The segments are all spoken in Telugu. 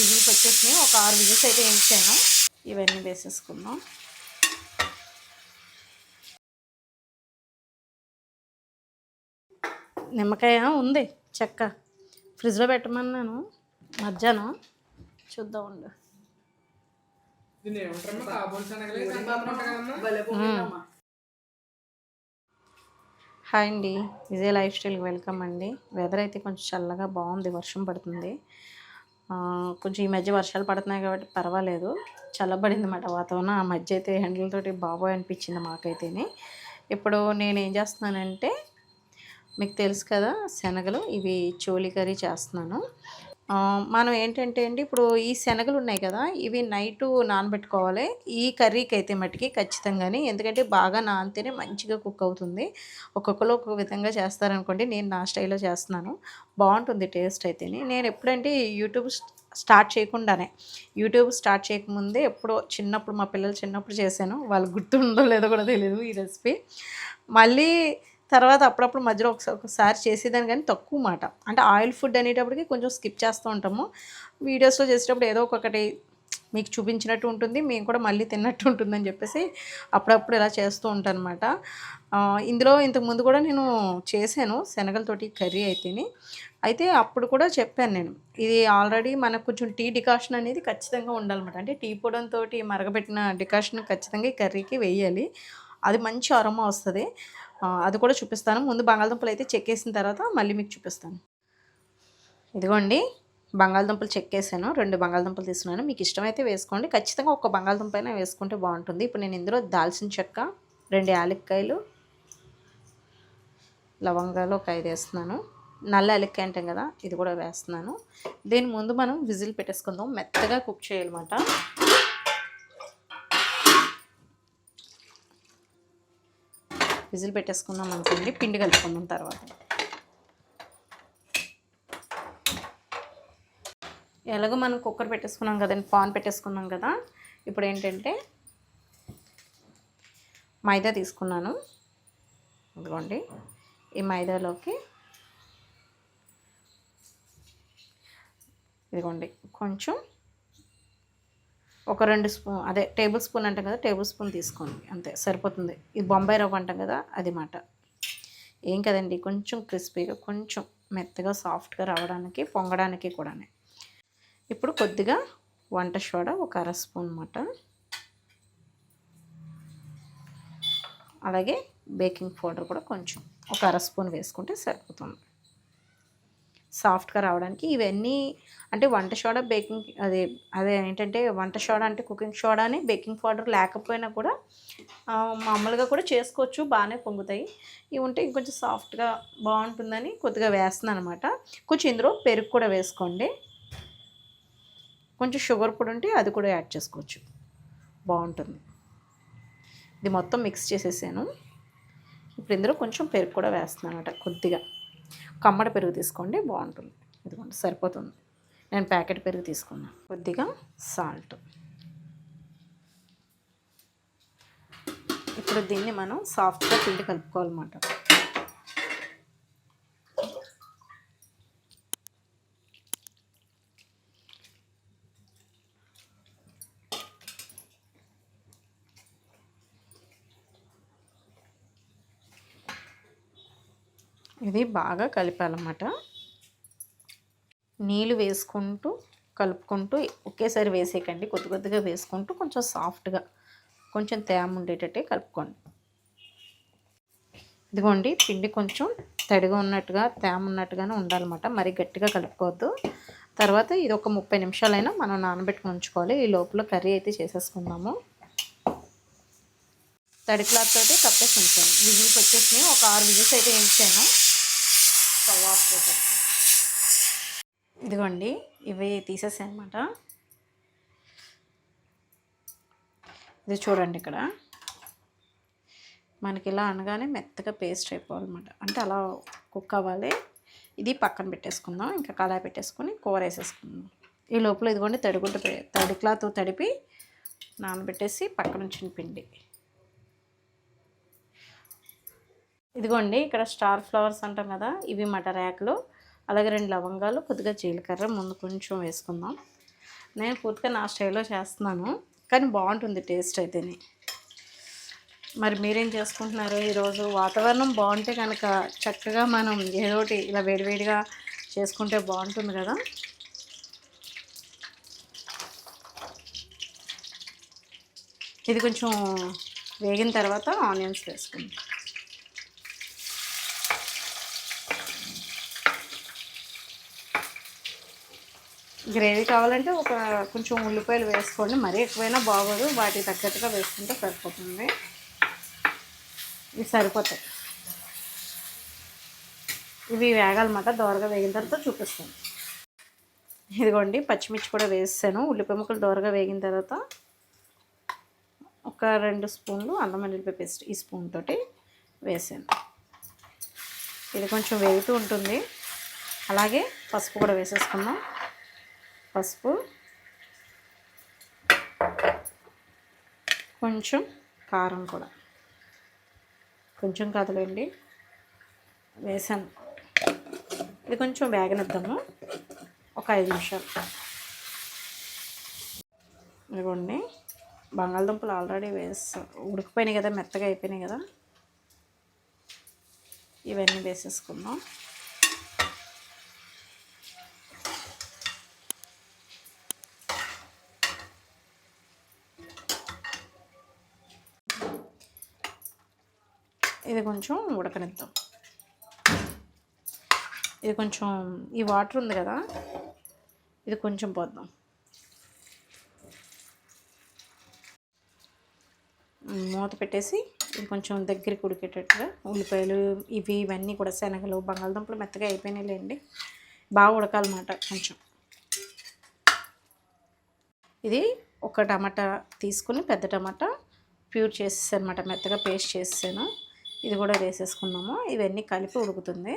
విజిల్స్ వచ్చేసినాయి. ఒక ఆరు విజిల్స్ అయితే వేయించాను. ఇవన్నీ వేసేసుకుందాం. నిమ్మకాయ ఉంది చెక్క. ఫ్రిడ్జ్లో పెట్టమన్నాను మధ్యాహ్నం చూద్దాం ఉండు. హాయ్ అండి. విజయ్ లైఫ్ స్టైల్కి వెల్కమ్ అండి. వెదర్ అయితే కొంచెం చల్లగా బాగుంది వర్షం పడుతుంది. కొంచెం ఈ మధ్య వర్షాలు పడుతున్నాయి కాబట్టి పర్వాలేదు. చల్లబడింది అన్నమాట వాతావరణం. ఆ మధ్య అయితే హ్యాండిల్తోటి బాబోయ్ అనిపించింది మాకైతేనే. ఇప్పుడు నేను ఏం చేస్తున్నానంటే మీకు తెలుసు కదా శనగలు ఇవి చోలి కర్రీ చేస్తున్నాను. మనం ఏంటంటే అండి ఇప్పుడు ఈ శనగలు ఉన్నాయి కదా ఇవి నైట్ నానబెట్టుకోవాలి. ఈ కర్రీకి అయితే మట్టుకి ఖచ్చితంగానే ఎందుకంటే బాగా నానితేనే మంచిగా కుక్ అవుతుంది. ఒక్కొక్కరు ఒక్కొక్క విధంగా చేస్తారనుకోండి నేను నా స్టైల్లో చేస్తున్నాను. బాగుంటుంది టేస్ట్ అయితేనే. నేను ఎప్పుడంటే యూట్యూబ్ స్టార్ట్ చేయకుండానే యూట్యూబ్ స్టార్ట్ చేయకముందే ఎప్పుడో చిన్నప్పుడు మా పిల్లలు చిన్నప్పుడు చేశాను. వాళ్ళు గుర్తుందో లేదో కూడా తెలియదు ఈ రెసిపీ. మళ్ళీ తర్వాత అప్పుడప్పుడు మధ్యలో ఒకసారి ఒకసారి చేసేదాన్ని కానీ తక్కువ మాట. అంటే ఆయిల్ ఫుడ్ అనేటప్పటికి కొంచెం స్కిప్ చేస్తూ ఉంటాము. వీడియోస్లో చేసేటప్పుడు ఏదో ఒకటి మీకు చూపించినట్టు ఉంటుంది మేము కూడా మళ్ళీ తిన్నట్టు ఉంటుందని చెప్పేసి అప్పుడప్పుడు ఇలా చేస్తూ ఉంటాను అనమాట ఇందులో ఇంతకుముందు కూడా నేను చేశాను శనగలతోటి కర్రీ అయితేని. అయితే అప్పుడు కూడా చెప్పాను నేను ఇది ఆల్రెడీ మనకు కొంచెం టీ డికాషన్ అనేది ఖచ్చితంగా ఉండాలన్నమాట. అంటే టీ పొడంతో మరగబెట్టిన డికాషన్ ఖచ్చితంగా ఈ కర్రీకి వేయాలి. అది మంచి అరమ వస్తుంది. అది కూడా చూపిస్తాను. ముందు బంగాళదుంపలు అయితే చెక్కేసిన తర్వాత మళ్ళీ మీకు చూపిస్తాను. ఇదిగోండి బంగాళదుంపలు చెక్కేసాను రెండు బంగాళదుంపలు తీసుకున్నాను. మీకు ఇష్టమైతే వేసుకోండి. ఖచ్చితంగా ఒక బంగాళదుంప అయినా వేసుకుంటే బాగుంటుంది. ఇప్పుడు నేను ఇందులో దాల్చిన చెక్క రెండు యాలక్కాయలు లవంగాలు ఒక ఐదు వేస్తున్నాను. నల్ల యాలక్కాయ అంటాం కదా ఇది కూడా వేస్తున్నాను. దీని ముందు మనం విజిల్ పెట్టేసుకుందాం. మెత్తగా కుక్ చేయాలన్నమాట. విజిల్ పెట్టేసుకున్నాం అనుకోండి పిండి కలుపుకుందాం తర్వాత. ఎలాగో మనం కుక్కర్ పెట్టేసుకున్నాం కదండి పాన్ పెట్టేసుకున్నాం కదా ఇప్పుడు ఏంటంటే మైదా తీసుకున్నాను. ఇదిగోండి ఈ మైదాలోకి ఇదిగోండి కొంచెం ఒక రెండు స్పూన్ అదే టేబుల్ స్పూన్ అంటాం కదా టేబుల్ స్పూన్ తీసుకోండి. అంతే సరిపోతుంది. ఇది బొంబాయి రవ్వ అంటాం కదా అది మాట. ఏం కదండి కొంచెం క్రిస్పీగా కొంచెం మెత్తగా సాఫ్ట్గా రావడానికి పొంగడానికి కూడా ఇప్పుడు కొద్దిగా వంట సోడా ఒక అర స్పూన్ అన్నమాట అలాగే బేకింగ్ పౌడర్ కూడా కొంచెం ఒక అర స్పూన్ వేసుకుంటే సరిపోతుంది. సాఫ్ట్గా రావడానికి ఇవన్నీ అంటే వంట సోడా బేకింగ్ అదే అదే ఏంటంటే వంట సోడా అంటే కుకింగ్ సోడాని బేకింగ్ పౌడర్ లేకపోయినా కూడా మామూలుగా కూడా చేసుకోవచ్చు బాగానే పొంగుతాయి. ఇవి ఉంటే ఇంకొంచెం సాఫ్ట్గా బాగుంటుందని కొద్దిగా వేస్తున్నాను అనమాట కొంచెం ఇందులో పెరుగు కూడా వేసుకోండి. కొంచెం షుగర్ పొడి ఉంటే అది కూడా యాడ్ చేసుకోవచ్చు. బాగుంటుంది. ఇది మొత్తం మిక్స్ చేసేసాను. ఇప్పుడు ఇందులో కొంచెం పెరుగు కూడా వేస్తున్నాను అనమాట కొద్దిగా. కమ్మడి పెరుగు తీసుకోండి బాగుంటుంది. ఇదిగోండి సరిపోతుంది. నేను ప్యాకెట్ పెరుగు తీసుకున్నాను కొద్దిగా సాల్ట్. ఇప్పుడు దీన్ని మనం సాఫ్ట్గా పిండి కలుపుకోవాలన్నమాట. ఇది బాగా కలిపాలన్నమాట. నీళ్ళు వేసుకుంటూ కలుపుకుంటూ ఒకేసారి వేసేయకండి. కొద్ది కొద్దిగా వేసుకుంటూ కొంచెం సాఫ్ట్గా కొంచెం తేమ ఉండేటట్టే కలుపుకోండి. ఇదిగోండి పిండి కొంచెం తడిగా ఉన్నట్టుగా తేమ ఉన్నట్టుగానే ఉండాలన్నమాట. మరి గట్టిగా కలుపుకోవద్దు. తర్వాత ఇది ఒక ముప్పై నిమిషాలైనా మనం నానబెట్టుకుని ఉంచుకోవాలి. ఈ లోపల కర్రీ అయితే చేసేసుకుందాము. తడి క్లాత్ తోటి కప్పేసి ఉంచాను. విజిల్స్ వచ్చేసినాయి. ఒక ఆరు విజిల్స్ అయితే వేయించాను స్టవ్ ఆఫ్ చేసేస్తాను ఇదిగోండి ఇవి తీసేసాయి అనమాట ఇది చూడండి ఇక్కడ. మనకి ఇలా అనగానే మెత్తగా పేస్ట్ అయిపోవాలన్నమాట. అంటే అలా కుక్ అవ్వాలి. ఇది పక్కన పెట్టేసుకుందాం. ఇంకా కళాయి పెట్టేసుకొని కూర వేసేసుకుందాం. ఈ లోపల ఇదిగోండి తడిగుడ్డ తడి క్లాత్ తడిపి నానబెట్టేసి పక్కన ఉంచిన పిండి. ఇదిగోండి ఇక్కడ స్టార్ ఫ్లవర్స్ అంటాం కదా ఇవి మట రేకలు అలాగే రెండు లవంగాలు కొద్దిగా జీలకర్ర ముందు కొంచెం వేసుకుందాం. నేను పూర్తిగా నా స్టైల్లో చేస్తున్నాను కానీ బాగుంటుంది టేస్ట్ అయితేనే. మరి మీరేం చేసుకుంటున్నారు ఈరోజు? వాతావరణం బాగుంటే కనుక చక్కగా మనం ఏదో ఒకటి ఇలా వేడివేడిగా చేసుకుంటే బాగుంటుంది కదా? ఇది కొంచెం వేగిన తర్వాత ఆనియన్స్ వేసుకుందాం. గ్రేవీ కావాలంటే ఒక కొంచెం ఉల్లిపాయలు వేసుకోండి. మరీ ఎక్కువైనా బాగోదు. వాటికి తగ్గట్టుగా వేసుకుంటే సరిపోతుంది. ఇవి సరిపోతాయి. ఇవి వేగాలన్నమాట దోరగా వేగిన తర్వాత చూపిస్తాను. ఇదిగోండి పచ్చిమిర్చి కూడా వేసాను. ఉల్లిపాయ ముక్కలు దోరగా వేగిన తర్వాత ఒక రెండు స్పూన్లు అల్లం వెల్లుల్లిపాయ పేస్ట్ ఈ స్పూన్ తోటి వేసాను. ఇది కొంచెం వేగుతూ ఉంటుంది. అలాగే పసుపు కూడా వేసేసుకుందాం. పసుపు కొంచెం కారం కూడా. కొంచెం కదలండి వేసాను. ఇది కొంచెం వేగనిద్దాము ఒక ఐదు నిమిషాలు. ఇదిగోండి బంగాళదుంపలు ఆల్రెడీ వేసా ఉడికిపోయినాయి కదా మెత్తగా అయిపోయినాయి కదా. ఇవన్నీ వేసేసుకుందాం. ఇది కొంచెం ఉడకనిద్దాం. ఇది కొంచెం ఈ వాటర్ ఉంది కదా ఇది కొంచెం పోద్దాం. మూత పెట్టేసి ఇది కొంచెం దగ్గరికి ఉడికేటట్టుగా ఉల్లిపాయలు ఇవి ఇవన్నీ కూడా శనగలు బంగాళదుంపలు మెత్తగా అయిపోయినాయిలేండి. బాగా ఉడకాలన్నమాట కొంచెం. ఇది ఒక టమాటా తీసుకుని పెద్ద టమాటా ప్యూర్ చేసేసాను అనమాట మెత్తగా పేస్ట్ చేసేసాను. ఇది కూడా వేసేసుకున్నాము. ఇవన్నీ కలిపి ఉడుకుతుంది.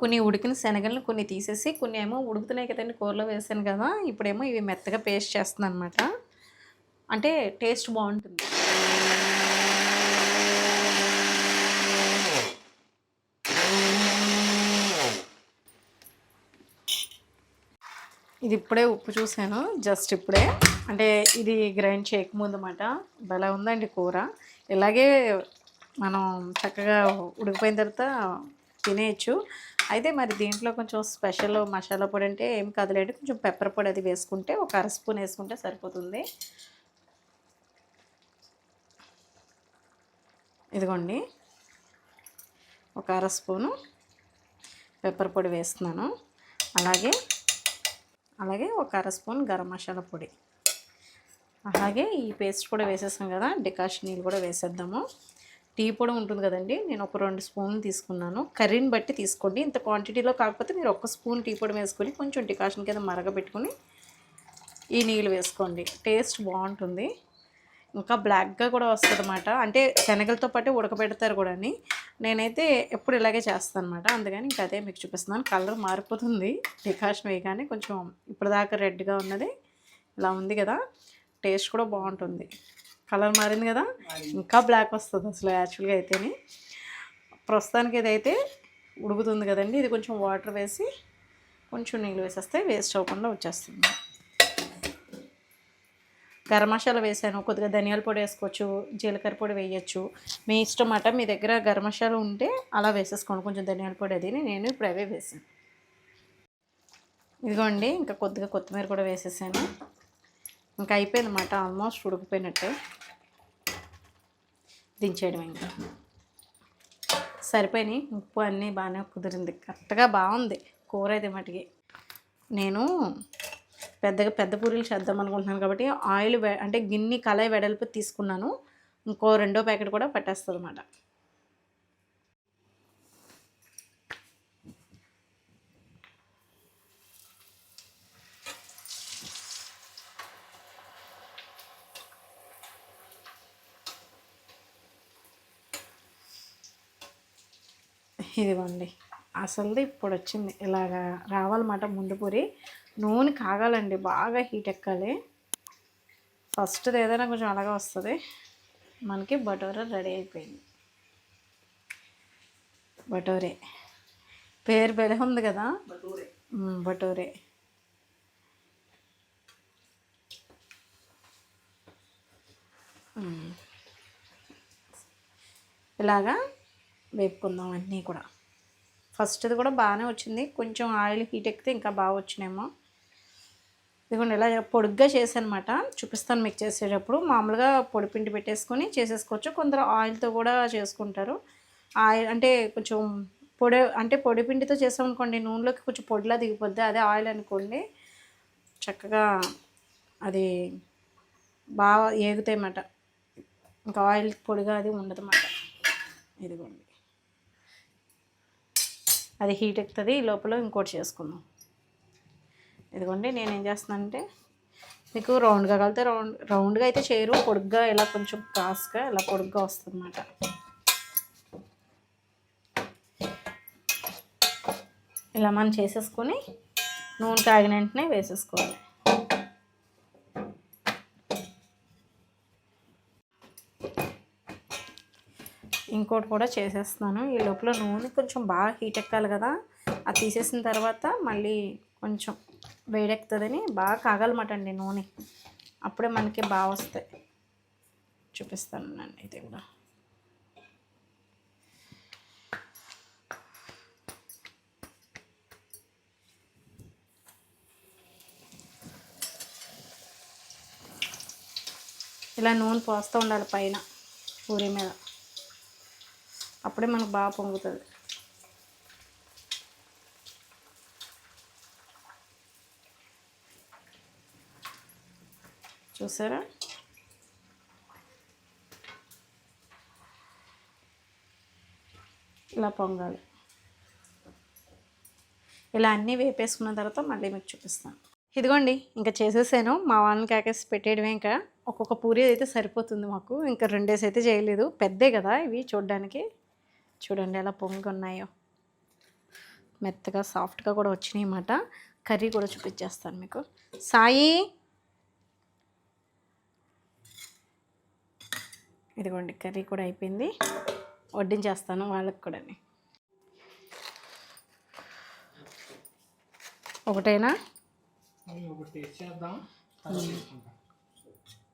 కొన్ని ఉడికిన శనగలను కొన్ని తీసేసి కొన్ని ఏమో ఉడుకుతున్నాయి కదండి కూరలో వేసాను కదా ఇప్పుడేమో ఇవి మెత్తగా పేస్ట్ చేస్తుంది అనమాట అంటే టేస్ట్ బాగుంటుంది. ఇది ఇప్పుడే ఉప్పు చూసాను జస్ట్ ఇప్పుడే. అంటే ఇది గ్రైండ్ చేయకముందు అన్నమాట భలే ఉందండి కూర. ఇలాగే మనం చక్కగా ఉడికిపోయిన తర్వాత తినేయచ్చు. అయితే మరి దీంట్లో కొంచెం స్పెషల్ మసాలా పొడి అంటే ఏం కాదులేండి కొంచెం పెప్పర్ పొడి అది వేసుకుంటే ఒక అర స్పూన్ వేసుకుంటే సరిపోతుంది. ఇదిగోండి. ఒక అర స్పూను పెప్పర్ పొడి వేస్తున్నాను. అలాగే అలాగే ఒక అర స్పూన్ గరం మసాలా పొడి. అలాగే ఈ పేస్ట్ కూడా వేసేసాం కదా డికాషన్ నీళ్ళు కూడా వేసేద్దాము. టీ పొడి ఉంటుంది కదండి నేను ఒక రెండు స్పూన్లు తీసుకున్నాను. కర్రీని బట్టి తీసుకోండి. ఇంత క్వాంటిటీలో కాకపోతే మీరు ఒక్క స్పూన్ టీ పొడి వేసుకొని కొంచెం డికాషన్ కింద మరగబెట్టుకొని ఈ నీళ్ళు వేసుకోండి. టేస్ట్ బాగుంటుంది. ఇంకా బ్లాక్గా కూడా వస్తుంది అనమాట అంటే శనగలతో పాటు ఉడకబెడతారు కూడా నేనైతే ఎప్పుడు ఇలాగే చేస్తాను అనమాట అందుకని ఇంకా అదే మీకు చూపిస్తున్నాను. కలర్ మారిపోతుంది. డికాషన్ వేయగానే కొంచెం ఇప్పటిదాకా రెడ్గా ఉన్నది. ఇలా ఉంది కదా. టేస్ట్ కూడా బాగుంటుంది. కలర్ మారింది కదా? ఇంకా బ్లాక్ వస్తుంది అసలు యాక్చువల్గా అయితేనే. ప్రస్తుతానికి ఇదైతే ఉడుకుతుంది కదండి. ఇది కొంచెం వాటర్ వేసి కొంచెం నీళ్ళు వేసేస్తే వేస్ట్ అవ్వకుండా వచ్చేస్తుంది. గరం మసాలా వేసాను. కొద్దిగా ధనియాల పొడి వేసుకోవచ్చు జీలకర్ర పొడి వేయచ్చు. మీ ఇష్టం అట మీ దగ్గర గరం మసాలా ఉంటే అలా వేసేసుకోండి. కొంచెం ధనియాల పొడి అది నేను ఇప్పుడు అవే వేసాను. ఇదిగోండి ఇంకా కొద్దిగా కొత్తిమీర కూడా వేసేసాను. ఇంకా అయిపోయింది అన్నమాట ఆల్మోస్ట్ ఉడికిపోయినట్టే. దించేయడం ఇంకా. సరిపోయినాయి ఉప్పు అన్నీ బాగానే కుదిరింది. కరెక్ట్గా బాగుంది కూర అయితే మటుకి. నేను పెద్దగా పెద్ద పూరీలు చేద్దాం అనుకుంటున్నాను కాబట్టి ఆయిల్ అంటే గిన్ని కళాయి వెడల్పు తీసుకున్నాను. ఇంకో రెండో ప్యాకెట్ కూడా పట్టేస్తుంది అనమాట ఇదిగోండి. అసలుది ఇప్పుడు వచ్చింది ఇలాగా రావాలన్నమాట ముందు పూరి. నూనె కాగాలండి బాగా హీట్ ఎక్కాలి. ఫస్ట్ ఏదైనా కొంచెం అలాగే వస్తుంది. మనకి బటోరా రెడీ అయిపోయింది. బటోరే. పేరు బెలే ఉంది కదా? బటోరే. ఇలాగా వేపుకుందాం అన్నీ కూడా. ఫస్ట్ది కూడా బాగానే వచ్చింది. కొంచెం ఆయిల్ హీట్ ఎక్కితే ఇంకా బాగా వచ్చినాయేమో ఇదిగోండి ఇలా పొడుగ్గా చేసానమాట చూపిస్తాను మీకు చేసేటప్పుడు. మామూలుగా పొడి పిండి పెట్టేసుకొని చేసేసుకోవచ్చు. కొందరు ఆయిల్తో కూడా చేసుకుంటారు. ఆయిల్ అంటే కొంచెం పొడి అంటే పొడి పిండితో చేసామనుకోండి నూనెలోకి కొంచెం పొడిలా దిగిపోద్ది. అదే ఆయిల్ అనుకోండి చక్కగా అది బాగా ఏగుతాయి అన్నమాట ఇంకా ఆయిల్ పొడిగా అది ఉండదు అన్నమాట ఇదిగోండి. అది హీట్ ఎక్కుతుంది ఈ లోపల ఇంకోటి చేసుకుందాం. ఇదిగోండి నేను ఏం చేస్తున్నానంటే మీకు రౌండ్గా కలితే రౌండ్ రౌండ్గా అయితే చేయరు పొడుగ్గా ఇలా కొంచెం కాస్గా ఇలా పొడుగ్గా వస్తుంది అన్నమాట ఇలా మనం చేసేసుకొని నూనె కాగిన వెంటనే వేసేసుకోవాలి. ఇంకోటి కూడా చేసేస్తున్నాను. ఈ లోపల నూనె కొంచెం బాగా హీట్ ఎక్కాలి కదా. అది తీసేసిన తర్వాత మళ్ళీ కొంచెం వేడెక్కుతుందని బాగా కాగలమాటండి అండి నూనె. అప్పుడే మనకి బాగా వస్తాయి. చూపిస్తాను నన్ను ఇది కూడా. ఇలా నూనె పోస్తూ ఉండాలి పైన పూరి మీద. అప్పుడే మనకు బాగా పొంగుతుంది. చూసారా? ఇలా పొంగాలి. ఇలా అన్నీ వేపేసుకున్న తర్వాత మళ్ళీ మీకు చూపిస్తాను. ఇదిగోండి ఇంకా చేసేసాను. మా వాళ్ళని కాకేసి పెట్టేయడమే ఇంకా. ఒక్కొక్క పూరి అయితే సరిపోతుంది మాకు. ఇంకా రెండేసి అయితే చేయలేదు. పెద్దే కదా ఇవి చూడడానికి. చూడండి ఎలా పొంగి ఉన్నాయో మెత్తగా సాఫ్ట్గా కూడా వచ్చినాయి అన్నమాట. కర్రీ కూడా చూపించేస్తాను మీకు. సాయి! ఇదిగోండి కర్రీ కూడా అయిపోయింది. వడ్డించేస్తాను వాళ్ళకి కూడా ఒకటేనా?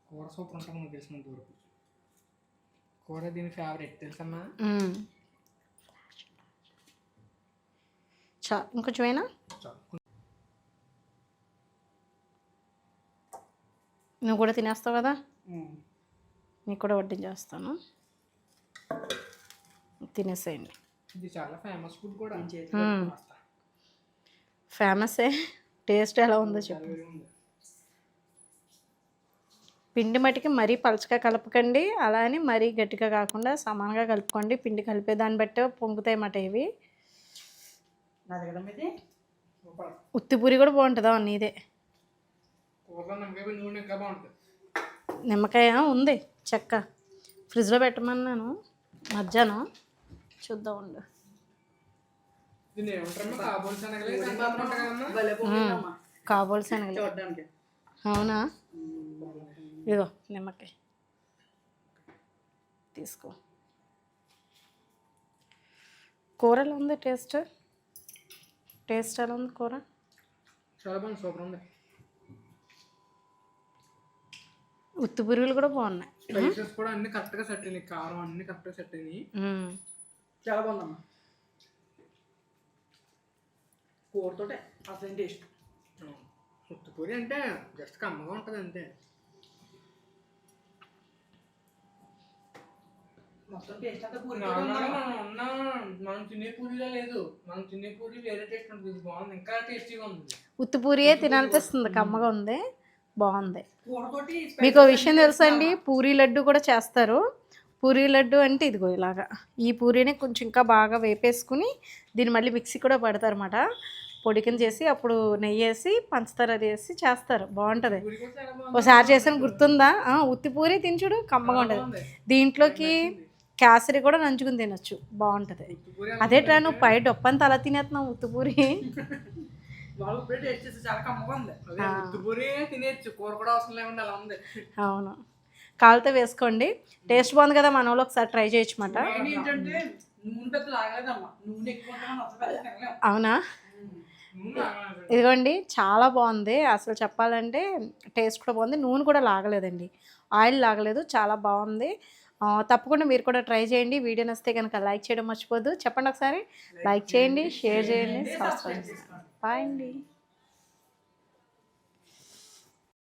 కూర సూపర్ ఉంటుంది తెలిసినంత వరకు. కూర దీని ఫేవరెట్ తెలుసమ్మా మ్మ్. చా ఇంకొంచెమైనా? నువ్వు కూడా తినేస్తావు కదా? నీకు కూడా వడ్డించేస్తాను తినేసేయండి. ఇది చాలా ఫేమస్ ఫుడ్ కూడా. మ్మ్. ఫేమసే టేస్ట్ ఎలా ఉందో చెప్పు. పిండి మట్టికి మరీ పలచగా కలపకండి. అలా అని మరీ గట్టిగా కాకుండా సమానంగా కలుపుకోండి. పిండి కలిపే దాన్ని బట్టే పొంగుతాయి అన్నమాట ఇవి. సూపర్ ఉత్తి పూరి కూడా బాగుంటుందా నీదే? కూరలో నమ్మకాయ ఉంది. చెక్క. ఫ్రిడ్జ్లో పెట్టమన్నాను మధ్యాహ్నం చూద్దాం ఉండు. కాబోలు శనగలే అవునా? ఇదిగో నిమ్మకాయ. తీసుకో. కూర ఎలా ఉంది టేస్ట్? టేస్ట్ ఎలా ఉంది కూర? చాలా బాగుంది సూపర్ ఉంది. ఉత్తి పురుగులు కూడా బాగున్నాయి. స్పైసెస్ కూడా అన్ని కరెక్ట్గా సెట్ అయినాయి కారం అన్ని కరెక్ట్గా సెట్ అయినాయి. చాలా బాగుందమ్మా. కూరతోటే అసలు టేస్ట్? ఉత్తుపూరి అంటే జస్ట్ కమ్మగా ఉంటుంది అంతే. మొత్తం టేస్ట్ అంతా పూరి మనం తినే పూరిలో లేదు. మనం తినే పూరి వేరే టేస్ట్ ఉంటుంది. బాగుంది. ఇంకా టేస్టీగా ఉంది. ఉత్తి పూరియే తినాలనిపిస్తుంది. కమ్మగా ఉంది. బాగుంది. మీకు విషయం తెలుసా అండి? పూరీ లడ్డు కూడా చేస్తారు. పూరీ లడ్డు అంటే ఇదిగో ఇలాగా. ఈ పూరీని కొంచెం ఇంకా బాగా వేపేసుకుని దీన్ని మళ్ళీ మిక్సీ కూడా పడతారన్నమాట. పొడి కింద చేసి అప్పుడు నెయ్యి వేసి పంచదార అది వేసి చేస్తారు. బాగుంటుంది. ఒకసారి చేసిన గుర్తుందా? ఆ, ఉత్తి పూరి తినచుడు కమ్మగా ఉంటుంది. దీంట్లోకి కేసరి కూడా నంచుకుని తినొచ్చు. బాగుంటుంది. అదేట్రా నువ్వు పై డొప్పంతా అలా తినేస్తున్నావు ఉత్తుపూరి. అవును. కాలుతో వేసుకోండి. టేస్ట్ బాగుంది కదా మన వాళ్ళు ఒకసారి ట్రై చేయొచ్చు మాట. అవునా. ఇదిగోండి చాలా బాగుంది. అసలు చెప్పాలంటే టేస్ట్ కూడా బాగుంది. నూనె కూడా లాగలేదండి. ఆయిల్ లాగలేదు. చాలా బాగుంది. తప్పకుండా మీరు కూడా ట్రై చేయండి. వీడియో నచ్చితే కనుక లైక్ చేయడం మర్చిపోద్దు చెప్పండి ఒకసారి. లైక్ చేయండి షేర్ చేయండి సబ్స్క్రైబ్ చేయండి. బాయ్ అండి.